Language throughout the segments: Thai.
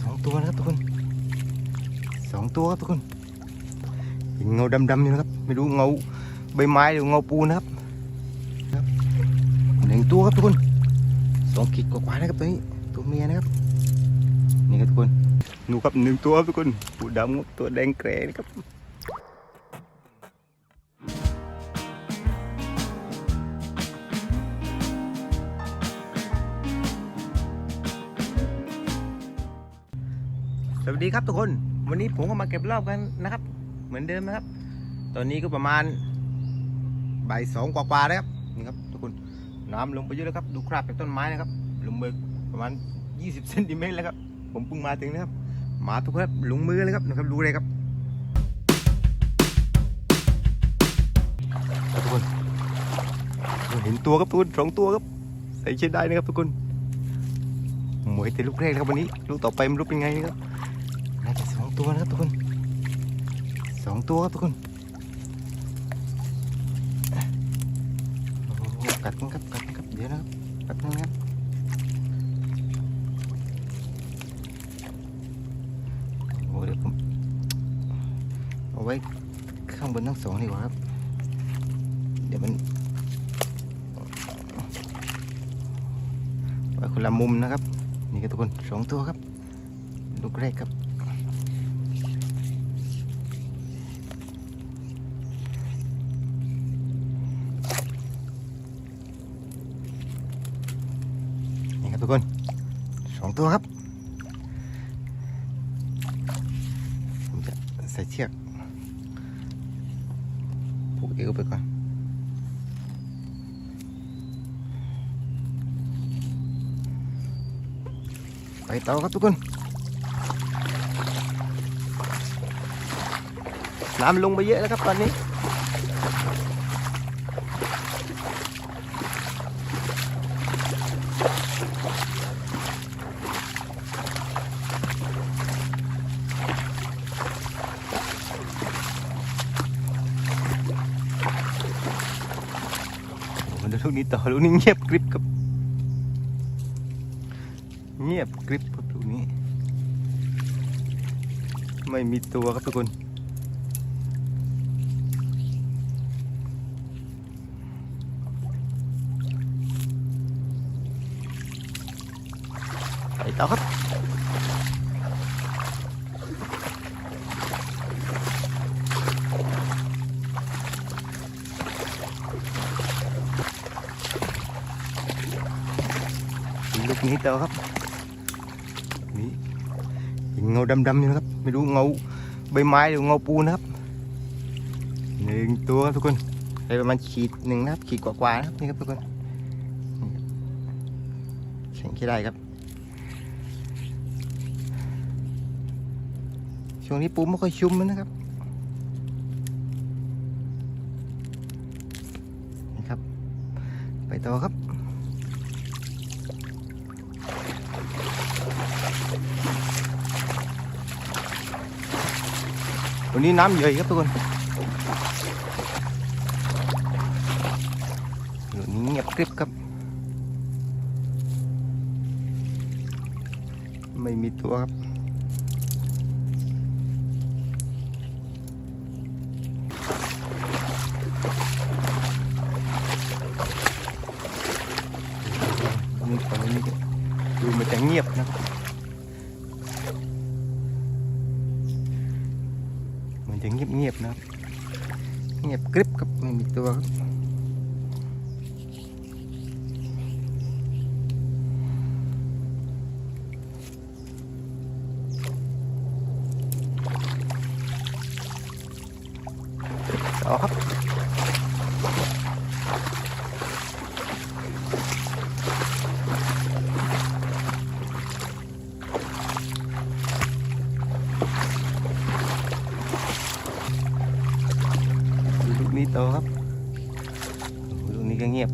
สองตัวนะครับทุกคนสองตัวครับทุกคนเห็นเงาดำๆอยู่นะครับ ไม่รู้เงาใบไม้หรือเงาปูนะครับครับหนึ่งตัวครับทุกคนสองขีดกว่าๆนะครับตัวนี้ตัวเมียนะครับนี่ครับทุกคนนูครับหนึ่งตัวครับทุกคนปูดำตัวแดงแกรนะครับ ดีครับทุกคน วันนี้ผมก็มาเก็บรอบกันนะครับ เหมือนเดิมนะครับ ตอนนี้ก็ประมาณบ่ายสองกว่าๆแล้วครับนี่ครับทุกคนน้ำลงไปเยอะแล้วครับ ดูคราบจากต้นไม้นะครับลงไปประมาณ 20เซนติเมตรแล้วครับผมเพิ่งมาถึงนะครับมาทุกครับลงมือเลยครับนะครับดูเลยครับทุกคนเห็นตัวครับทุกคนสองตัวครับใส่ใช้ได้นะครับทุกคนหมวยแต่ลูกแรกครับวันนี้ลูกต่อไปมันรู้เป็นไงนะครับน่าจะสอง ตัวนะครับทุกคนสองตัวครับทุกคนกัดกันครับกัดกันครับเดี๋ยวนะครับกัดกันครับโอ้เดี๋ยวผมเอาไว้ข้างบนทั้งสองดีกว่าครับเดี๋ยวมันไว้คนละมุมนะครับ นี่ครับทุกคนสองตัวครับลูกแรกครับ นี่ครับ ทุกคนสองตัวครับผมจะใส่เชือกผูกเอวไปก่อนไปต่อครับทุกคนน้ำลงไปเยอะแล้วครับตอนนี้ โอ้โหเดี๋ยวลูก นี้ต่อลูกนี้เงียบกริบครับ เงียบกริบครับลูกนี้ ไม่มีตัวครับทุกคนไปต่อครับ ลูกนี้ต่อครับ นี่เห็นเงาดำๆอยู่นะครับ ไม่รู้เงาใบไม้หรือเงาปูนะครับหนึ่งตัวครับทุกคนได้ประมาณขีดหนึ่งนะครับ ขีดกว่าๆนะครับนี่ครับทุกคนนี่แข่งที่ได้ครับ ช่วงนี้ปูไม่ค่อยชุ่มนะครับนี่ครับ ไปต่อครับ วันนี้น้ำเยอะครับทุกคนวันนี้เงียบกริบครับ ไม่มีตัวครับ นี่ตอนนี้ดูมันจะเงียบนะครับ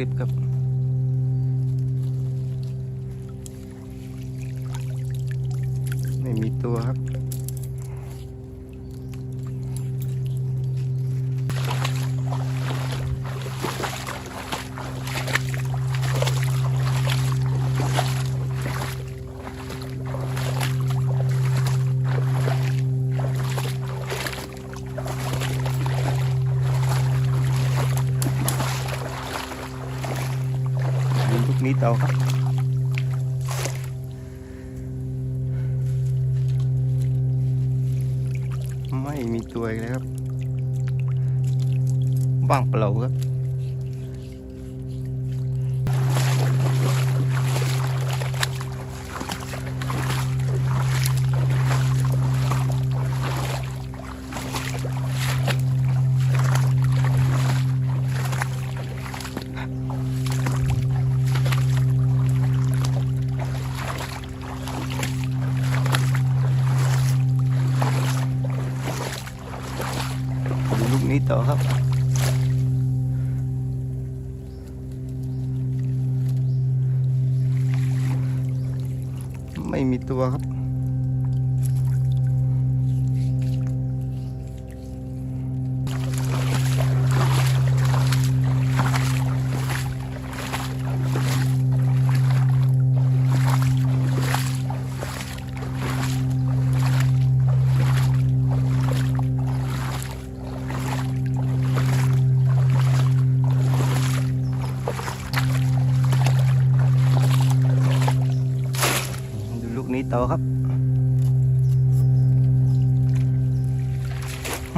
นี้ก็เงียบกริบครับ ต่อครับไม่มีตัวอีกแล้วครับบ้างเปล่าครับ ไม่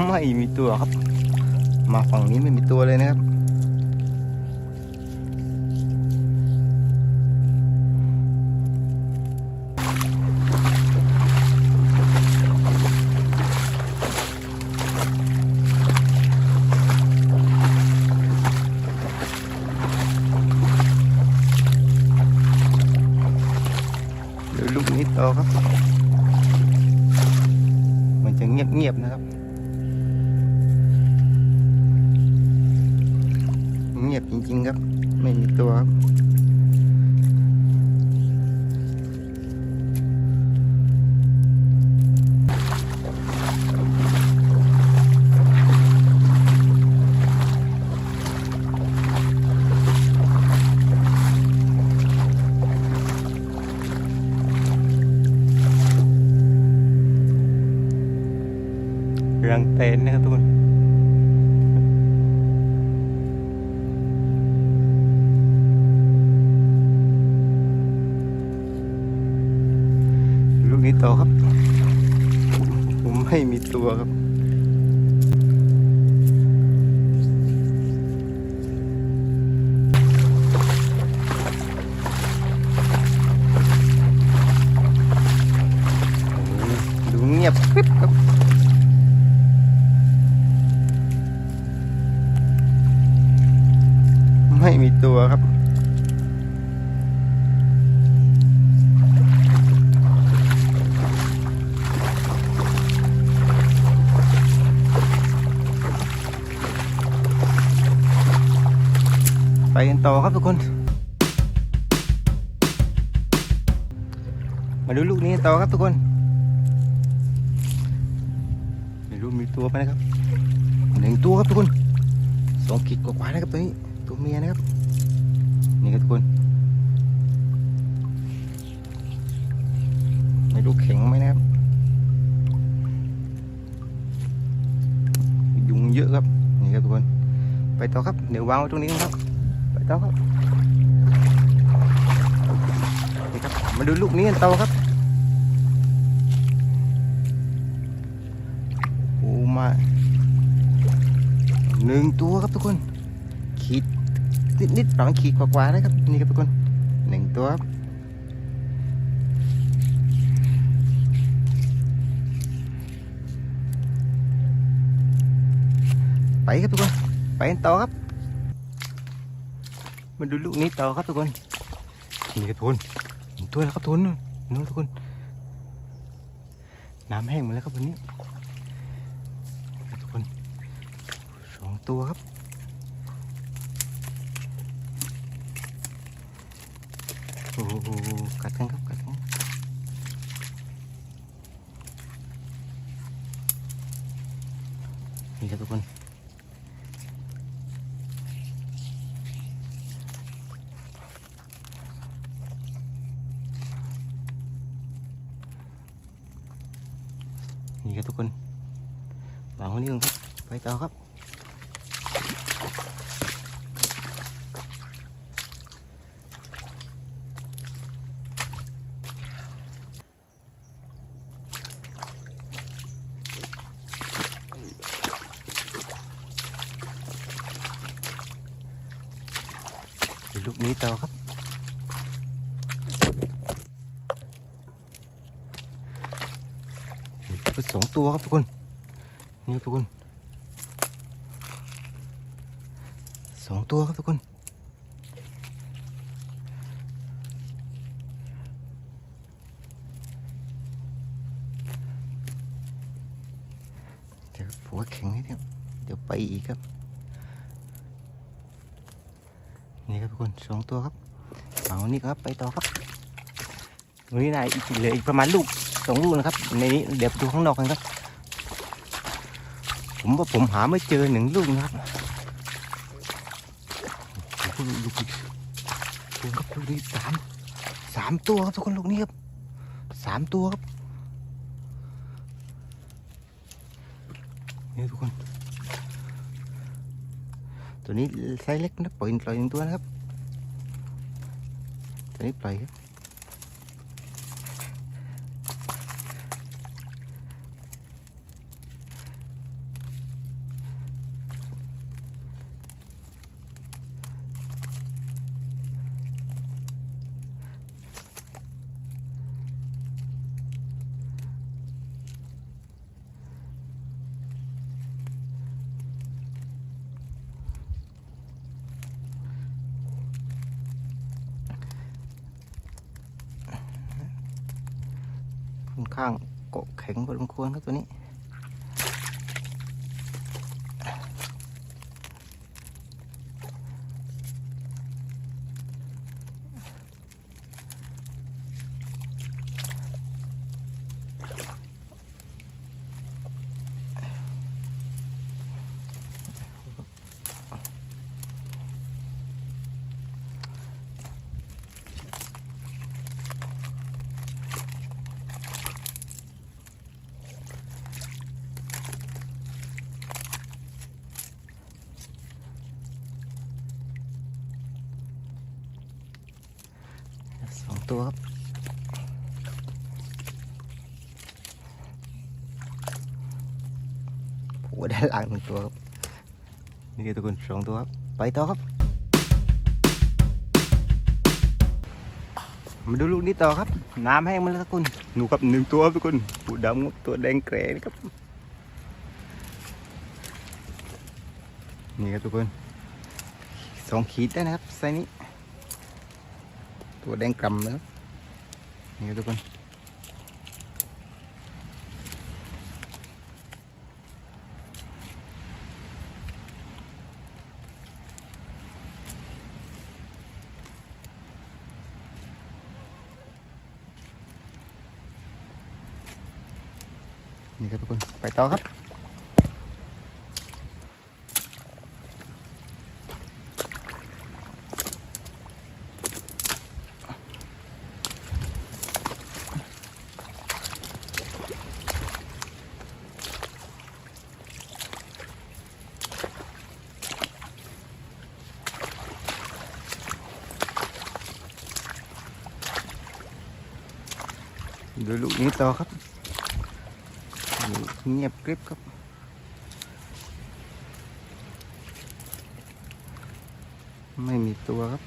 ไม่มีตัวครับ มาฝั่งนี้ไม่มีตัวเลยนะครับ งียบจริง ๆ ครับ ไม่มีตัวครับ ครับ ผมไม่มีตัวครับ กันต่อครับทุกคน มาดูลูกนี้ต่อครับทุกคนไม่รู้มีตัวไหมนะครับหนึ่งตัวครับทุกคนสองขีดกว่าๆนะครับตัวนี้ตัวเมียนะครับนี่ครับทุกคนไม่รู้แข็งไหมนะครับยุงเยอะครับนี่ครับทุกคนไปต่อครับเดี๋ยววางไว้ตรงนี้นะครับ ต่อครับนี่ครับ มาดูลูกนี้กันต่อครับโอ้มาหนึ่งตัวครับทุกคน ขีดนิดนิดๆประมาณขีดกว่าๆนะครับนี่ครับทุกคนหนึ่งตัวครับไปครับทุกคนไปกันต่อครับ มาดูลูกนี้ต่อครับทุกคนนี่ครับทุกคนหนึ่งตัวแล้วครับทุกคนนู่นทุกคน น้ำแห้งหมดแล้วครับวันนี้ทุกคนสองตัวครับโอ้โหกัดกันครับกัดกันนี่ครับทุกคน ต่อครับลูกนี้ต่อครับ สองตัวครับทุกคน นี่ทุกคน องตัวครับทุกคน เดี๋ยวผัวแข็งนิดเดียวเดี๋ยวไปอีกครับ นี่ครับทุกคนสองตัวครับเอานี่ครับไปต่อครับตรงนี้นายอีกเหลืออีกประมาณลูกสองลูกนะครับ ในนี้เดี๋ยวดูข้างนอกกันครับ ผมว่าผมหาไม่เจอหนึ่งลูกนะครับ คนลูกลูกนี้ดูครับลูกนี้สามสามตัวครับทุกคนลูกนี้ครับสามตัวครับนี่ทุกคน ตัวนี้ไซส์เล็กนะปล่อยปล่อยหนึ่งตัวนะครับตัวนี้ปล่อยครับ ค่อนข้างเกาะแข็งพอสมควรครับตัวนี้ สอง ตัวครับผัวด้านหลังหนึ่งตัวครับ นี่คือทุกคนสองตัวครับ ไปต่อครับ มาดูลูกนี้ต่อครับ น้ำแห้งมาแล้วครับคุณหนูครับหนึ่งตัวครับทุกคนปูดำครับตัวแดงแกร่นะครับ นี่ครับทุกคนสองขีดได้นะครับไซส์นี้ ตัวแดงกำแล้วนี่ครับทุกคนนี่ครับทุกคนไปต่อครับ ดูลูกนี้ต่อครับนี่เงียบกริบครับ ไม่มีตัวครับ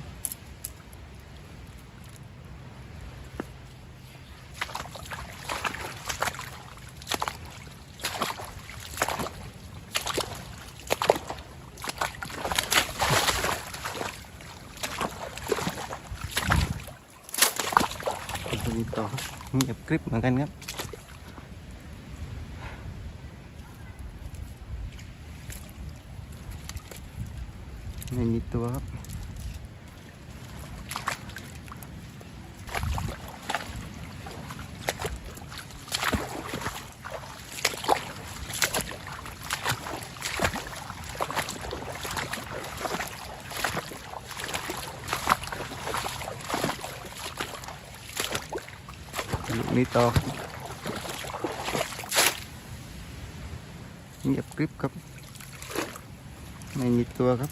ดูต่อครับ เงียบกริบเหมือนกันครับ ไม่มีตัวครับ ลูก นี้ต่อเงียบกริบครับไม่มีตัวครับ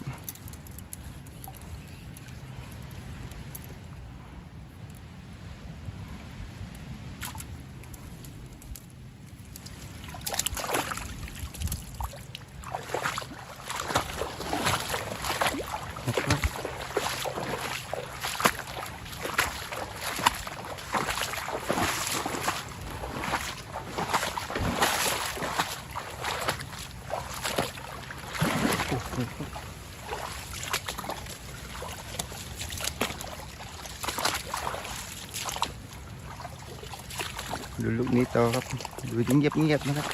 ลูก นี้ต่อครับดูเงียบเงียบๆนะครับ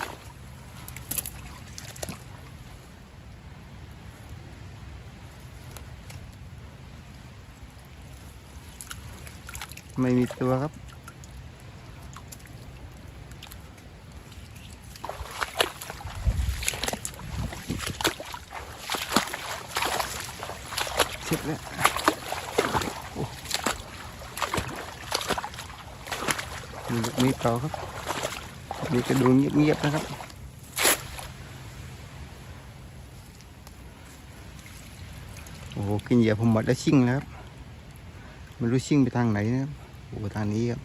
ไม่มีตัวครับ เช็ดแล้วโอ้มี ลูกนี้ต่อครับนี่ก็ดูเงียบๆนะครับ โอ้โหกินเหยียบผมหมดแล้วชิ่งแล้วครับไม่รู้ชิ่งไปทางไหนนะครับโอ้โหทางนี้ครับ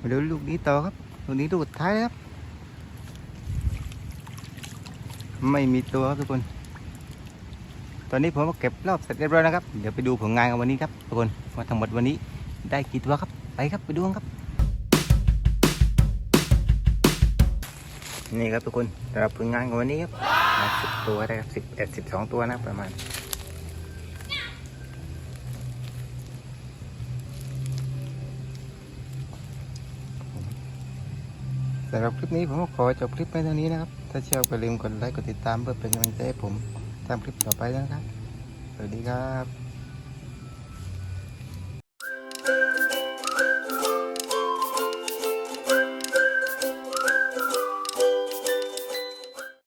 มาดูลูกนี้ต่อครับลูกนี้ลูกท้ายครับ ไม่มีตัวครับทุกคน อนนี้ผมก็เก็บรอบเสร็จเรียบร้อยนะครับ เดี๋ยวไปดูผลงานกันวันนี้ครับทุกคนว่าทั้งหมดวันนี้ได้กี่ตัวครับ ไปครับไปดูกันครับ นี่ครับทุกคนสำหรับผลงานของวันนี้ครับสิบตัวได้ครับสิบเอ็ดสิบสองตัวนะประมาณสำหรับคลิปนี้ผมก็ขอจบคลิปไปเท่านี้นะครับ ถ้าชอบอย่าลืมกดไลค์กดติดตามเพื่อเป็นกำลังใจให้ผม ตามคลิปต่อไปนะครับ สวัสดีครับ